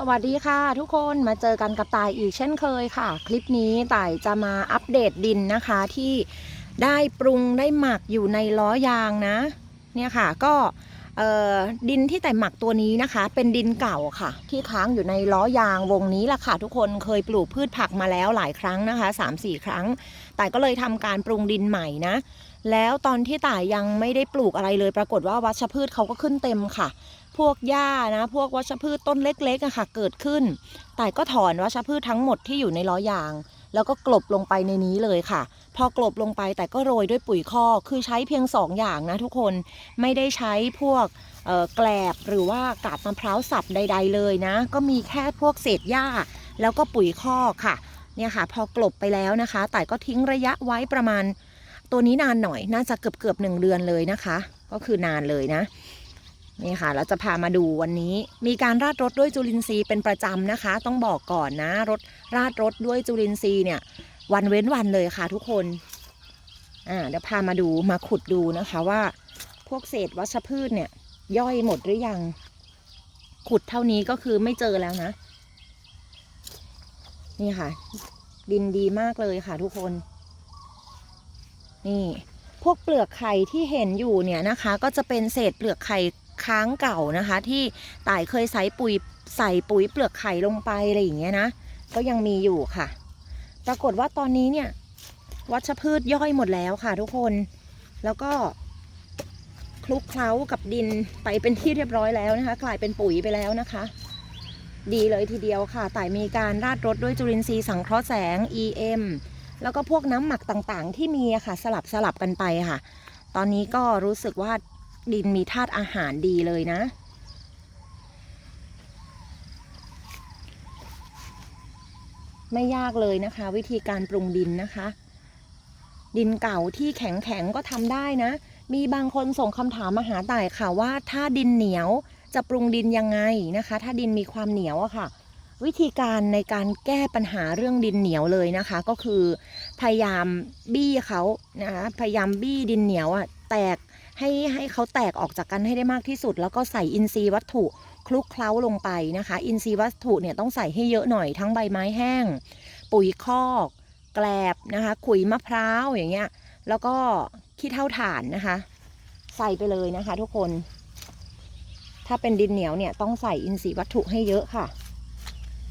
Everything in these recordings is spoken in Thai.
สวัสดีค่ะทุกคนมาเจอกันกับตายอีกเช่นเคยค่ะ คลิปนี้ตายจะมาอัปเดตดินนะคะที่ได้ปรุงได้หมักอยู่ในล้อยางนะ เนี่ยค่ะก็ ดินที่แต่หมักตัวนี้นะคะ เป็นดินเก่าค่ะ ที่ค้างอยู่ในล้อยางวงนี้แหละค่ะ ทุกคนเคยปลูกพืชผักมาแล้วหลายครั้งนะคะ3-4 ครั้ง แต่ก็เลยทำการปรุงดินใหม่นะแล้วตอนที่ต่ายยังไม่ได้ปลูกอะไรเลย ปรากฏว่าวัชพืชเขาก็ขึ้นเต็มค่ะ พวกหญ้านะ พวกวัชพืชต้นเล็กๆอะค่ะ เกิดขึ้น แต่ก็ถอนวัชพืชทั้งหมดที่อยู่ในล้อยาง แล้วก็กลบลงไปในนี้เลยค่ะ พอกลบลงไปแต่ก็โรยด้วยปุ๋ยคอกคือใช้เพียงสองอย่างนะทุกคนไม่ได้ใช้พวกแกลบหรือว่ากาบมะพร้าวสับใด ๆ เลยนะ ก็มีแค่พวกเศษหญ้า แล้วก็ปุ๋ยคอกค่ะเนี่ยค่ะ พอกลบไปแล้วนะคะ แต่ก็ทิ้งระยะไว้ประมาณตัวนี้นานหน่อยน่าจะเกือบเกือบหนึ่งเดือนเลยนะคะ ก็คือนานเลยนะ นี่ค่ะเราจะพามาดูวันนี้ มีการราดรถด้วยจุลินทรีย์เป็นประจำนะคะ ต้องบอกก่อนนะรถราดรถด้วยจุลินทรีย์เนี่ย วันเว้นวันเลยค่ะทุกคนอ่าเดี๋ยวพามาดูมาขุดดูนะคะว่า พวกเศษวัชพืชเนี่ย ย่อยหมดหรือยัง ขุดเท่านี้ก็คือไม่เจอแล้วนะ นี่ค่ะ ดินดีมากเลยค่ะทุกคน นี่ พวกเปลือกไข่ที่เห็นอยู่เนี่ยนะคะ ก็จะเป็นเศษเปลือกไข่ ค้างเก่านะคะ ที่ต่ายเคยใส่ปุ๋ยใส่ปุ๋ยเปลือกไข่ลงไปอะไรอย่างเงี้ยนะก็ยังมีอยู่ค่ะ ปรากฏว่าตอนนี้เนี่ย วัชพืชย่อยหมดแล้วค่ะ ทุกคนแล้วก็คลุกเคล้ากับดินไปเป็นที่เรียบร้อยแล้วนะคะ กลายเป็นปุ๋ยไปแล้วนะคะ ดีเลยทีเดียวค่ะต่ายมีการราดรถด้วยจุลินทรีย์สังเคราะห์แสง EM แล้วก็พวกน้ำหมักต่างๆ ที่มีอะค่ะสลับสลับกันไปค่ะ ตอนนี้ก็รู้สึกว่า ดินมีธาตุอาหารดีเลยนะ ไม่ยากเลยนะคะ วิธีการปรุงดินนะคะ ดินเก่าที่แข็งแข็งก็ทำได้นะ มีบางคนส่งคำถามมาหาต่ายค่ะว่า ถ้าดินเหนียวจะปรุงดินยังไงนะคะ ถ้าดินมีความเหนียวอะค่ะ วิธีการในการแก้ปัญหาเรื่องดินเหนียวเลยนะคะ ก็คือ พยายามบี้เขานะคะพยายามบี้ดินเหนียวอะแตก ให้ให้เขาแตกออกจากกันให้ได้มากที่สุด แล้วก็ใส่อินทรีย์วัตถุคลุกเคล้าลงไปนะคะ อินทรีย์วัตถุเนี่ยต้องใส่ให้เยอะหน่อยทั้งใบไม้แห้ง ปุ๋ยคอก แกลบนะคะ ขุยมะพร้าวอย่างเงี้ยแล้วก็ขี้เท่าถ่านนะคะ ใส่ไปเลยนะคะ ทุกคน ถ้าเป็นดินเหนียวเนี่ยต้องใส่อินทรีย์วัตถุให้เยอะค่ะ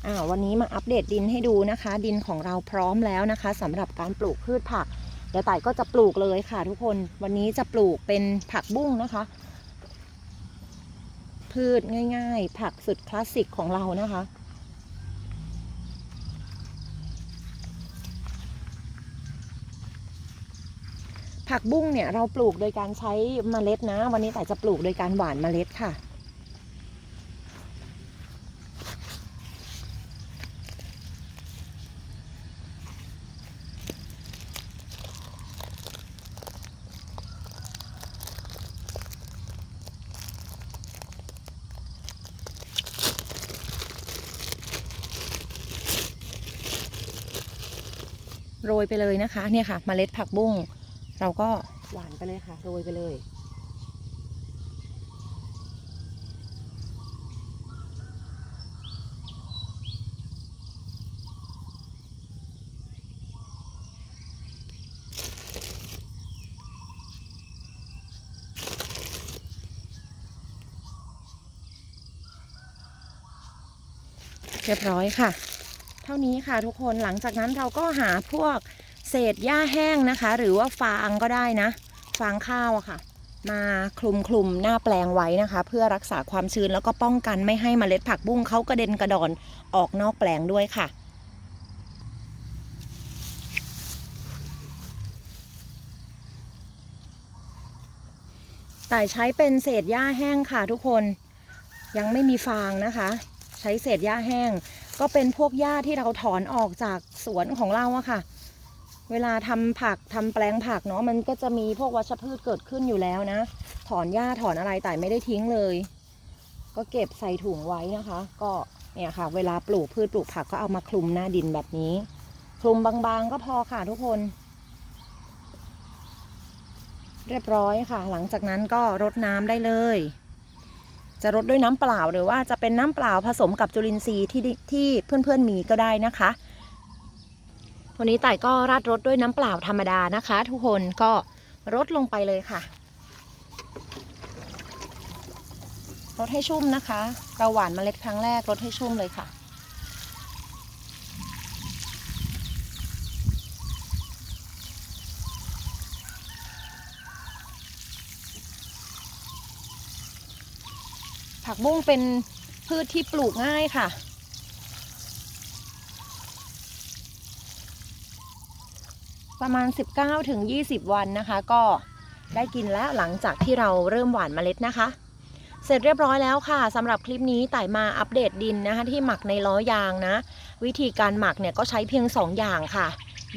อ่าวันนี้มาอัปเดตดินให้ดูนะคะ ดินของเราพร้อมแล้วนะคะสำหรับการปลูกพืชผัก ดี๋ยวไต่ก็จะปลูกเลยค่ะทุกคน วันนี้จะปลูกเป็นผักบุ้งนะคะ พืชง่ายๆ ผักสุดคลาสสิกของเรานะคะผักบุ้งเนี่ยเราปลูกโดยการใช้เมล็ดนะ วันนี้แต่จะปลูกโดยการหว่านเมล็ดค่ะ โรยไปเลยนะคะ เนี่ยค่ะเมล็ดผักบุ้งเราก็หวานไปเลยค่ะ โรยไปเลยเรียบร้อยค่ะ เท่านี้ค่ะทุกคนหลังจากนั้นเราก็หาพวกเศษหญ้าแห้งนะคะ หรือว่าฟางก็ได้นะ ฟางข้าวอะค่ะ มาคลุมคลุมหน้าแปลงไว้นะคะ เพื่อรักษาความชื้นแล้วก็ป้องกันไม่ให้เมล็ดผักบุ้งเขากระเด็นกระดอนออกนอกแปลงด้วยค่ะแต่ใช้เป็นเศษหญ้าแห้งค่ะทุกคนยังไม่มีฟางนะคะ ใช้เศษหญ้าแห้ง ก็เป็นพวกหญ้าที่เราถอนออกจากสวนของเราอะค่ะ เวลาทำผักทำแปลงผักเนาะมันก็จะมีพวกวัชพืชเกิดขึ้นอยู่แล้วนะ ถอนหญ้าถอนอะไรแต่ไม่ได้ทิ้งเลย ก็เก็บใส่ถุงไว้นะคะ ก็เนี่ยค่ะ เวลาปลูกพืชปลูกผักก็เอามาคลุมหน้าดินแบบนี้ คลุมบางๆก็พอค่ะทุกคน เรียบร้อยค่ะ หลังจากนั้นก็รดน้ำได้เลย จะรดด้วยน้ำเปล่าหรือว่าจะเป็นน้ำเปล่าผสมกับจุลินทรีย์ที่ที่เพื่อนๆมีก็ได้นะคะวันนี้ไต่ก็ราดรดด้วยน้ำเปล่าธรรมดานะคะ ทุกคนก็รดลงไปเลยค่ะรดให้ชุ่มนะคะ เราหว่านเมล็ดครั้งแรกรดให้ชุ่มเลยค่ะ ผักบุ้งเป็นพืชที่ปลูกง่ายค่ะ ประมาณ 19ถึง20 วันนะคะ ก็ได้กินแล้วหลังจากที่เราเริ่มหว่านเมล็ดนะคะ เสร็จเรียบร้อยแล้วค่ะสำหรับคลิปนี้ไต่มาอัปเดตดินนะคะ ที่หมักในล้อยางนะ วิธีการหมักเนี่ยก็ใช้เพียง 2 อย่างค่ะ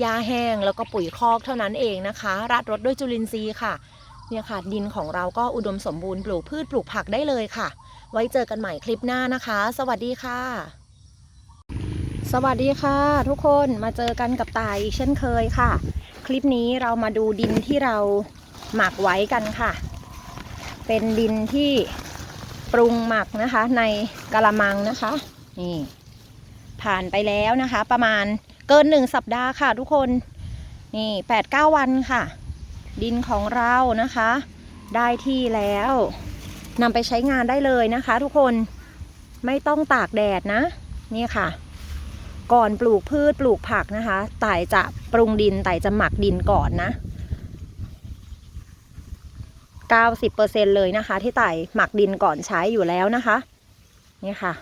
ยาแห้งแล้วก็ปุ๋ยคอกเท่านั้นเองนะคะราดรดด้วยจุลินทรีย์ค่ะเนี่ยค่ะดินของเราก็อุดมสมบูรณ์ปลูกพืชปลูกผักได้เลยค่ะ ไว้เจอกันใหม่คลิปหน้านะคะ สวัสดีค่ะ สวัสดีค่ะ ทุกคนมาเจอกันกับตายอีกเช่นเคยค่ะ คลิปนี้เรามาดูดินที่เราหมักไว้กันค่ะ เป็นดินที่ปรุงหมักนะคะ ในกะละมังนะคะนี่ผ่านไปแล้วนะคะ ประมาณเกินหนึ่งสัปดาห์ค่ะ ทุกคนนี่แปดเก้าวันค่ะ ดินของเรานะคะ ได้ที่แล้ว นำไปใช้งานได้เลยนะคะ ทุกคนไม่ต้องตากแดดนะ นี่ค่ะ ก่อนปลูกพืชปลูกผักนะคะต่ายจะปรุงดินต่ายจะหมักดินก่อนนะ90%เลยนะคะ ที่ไต่หมักดินก่อนใช้อยู่แล้วนะคะ นี่ค่ะ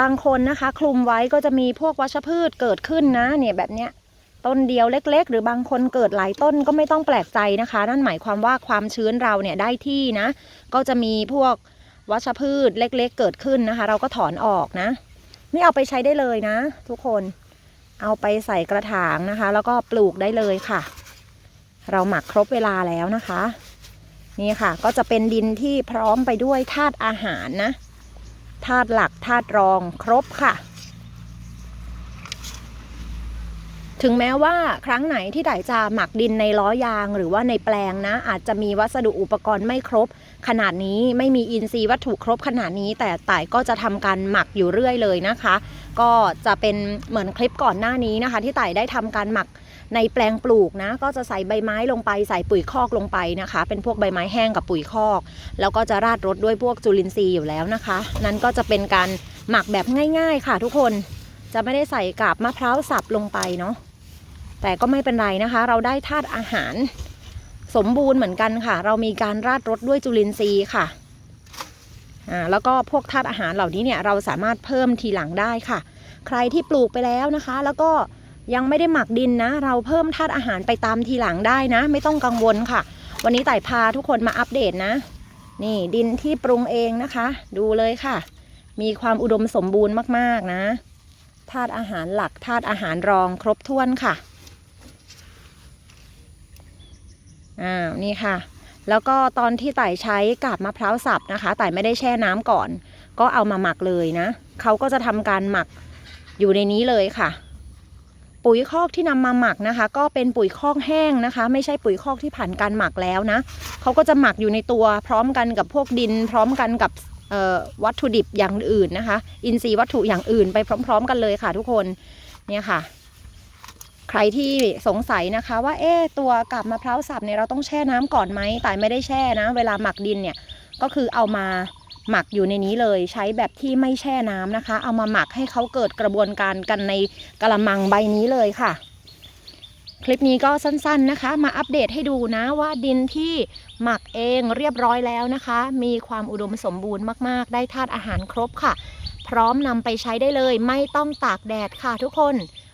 บางคนนะคะ คลุมไว้ก็จะมีพวกวัชพืชเกิดขึ้นนะ เนี่ยแบบเนี้ย ต้นเดียวเล็ก ๆ หรือบางคนเกิดหลายต้นก็ไม่ต้องแปลกใจนะคะ นั่นหมายความว่าความชื้นเราเนี่ยได้ที่นะ ก็จะมีพวกวัชพืชเล็ก ๆ เกิดขึ้นนะคะ เราก็ถอนออกนะ นี่เอาไปใช้ได้เลยนะ ทุกคนเอาไปใส่กระถางนะคะ แล้วก็ปลูกได้เลยค่ะ เราหมักครบเวลาแล้วนะคะ นี่ค่ะ ก็จะเป็นดินที่พร้อมไปด้วยธาตุอาหารนะธาตุหลักธาตุรองครบค่ะ ถึงแม้ว่าครั้งไหนที่ไดจะหมักดินในล้อยางหรือว่าในแปลงนะ อาจจะมีวัสดุอุปกรณ์ไม่ครบ ขนาดนี้ไม่มีอินทรีย์วัตถุครบขนาดนี้ แต่ต่ายก็จะทำการหมักอยู่เรื่อยเลยนะคะ ก็จะเป็นเหมือนคลิปก่อนหน้านี้นะคะ ที่ต่ายได้ทำการหมักในแปลงปลูกนะ ก็จะใส่ใบไม้ลงไปใส่ปุ๋ยคอกลงไปนะคะ เป็นพวกใบไม้แห้งกับปุ๋ยคอก แล้วก็จะราดรดด้วยพวกจุลินทรีย์อยู่แล้วนะคะ นั้นก็จะเป็นการหมักแบบง่าย ๆ ค่ะทุกคนจะไม่ได้ใส่กาบมะพร้าวสับลงไปเนาะ แต่ก็ไม่เป็นไรนะคะ เราได้ธาตุอาหารสมบูรณ์เหมือนกันค่ะ เรามีการราดรดด้วยจุลินทรีย์ค่ะอ่าแล้วก็พวกธาตุอาหารเหล่านี้เนี่ยเราสามารถเพิ่มทีหลังได้ค่ะ ใครที่ปลูกไปแล้วนะคะ แล้วก็ยังไม่ได้หมักดินนะ เราเพิ่มธาตุอาหารไปตามทีหลังได้นะ ไม่ต้องกังวลค่ะ วันนี้ไต่พาทุกคนมาอัปเดตนะ นี่ดินที่ปรุงเองนะคะ ดูเลยค่ะ มีความอุดมสมบูรณ์มากๆนะธาตุอาหารหลักธาตุอาหารรองครบถ้วนค่ะ อ้านี่ค่ะ แล้วก็ตอนที่ไต่ใช้กาบมะพร้าวสับนะคะไต่ไม่ได้แช่น้ำก่อน ก็เอามาหมักเลยนะเขาก็จะทำการหมักอยู่ในนี้เลยค่ะ ปุ๋ยคอกที่นำมาหมักนะคะ ก็เป็นปุ๋ยคอกแห้งนะคะ ไม่ใช่ปุ๋ยคอกที่ผ่านการหมักแล้วนะเขาก็จะหมักอยู่ในตัวพร้อมกันกับพวกดิน พร้อมกันกับวัตถุดิบอย่างอื่นนะคะ อินทรีย์วัตถุอย่างอื่นไปพร้อม ๆ กันเลยค่ะทุกคนเนี่ยค่ะ ใครที่สงสัยนะคะว่าเอ๊ตัวกับมะพร้าวสับเนี่ยเราต้องแช่น้ำก่อนไหมแต่ไม่ได้แช่นะ เวลาหมักดินเนี่ยก็คือเอามาหมักอยู่ในนี้เลยใช้แบบที่ไม่แช่น้ำนะคะ เอามาหมักให้เขาเกิดกระบวนการกันในกระมังใบนี้เลยค่ะ คลิปนี้ก็สั้นๆนะคะ มาอัปเดตให้ดูนะว่าดินที่หมักเองเรียบร้อยแล้วนะคะ มีความอุดมสมบูรณ์มากๆ ได้ธาตุอาหารครบค่ะ พร้อมนำไปใช้ได้เลย ไม่ต้องตากแดดค่ะทุกคน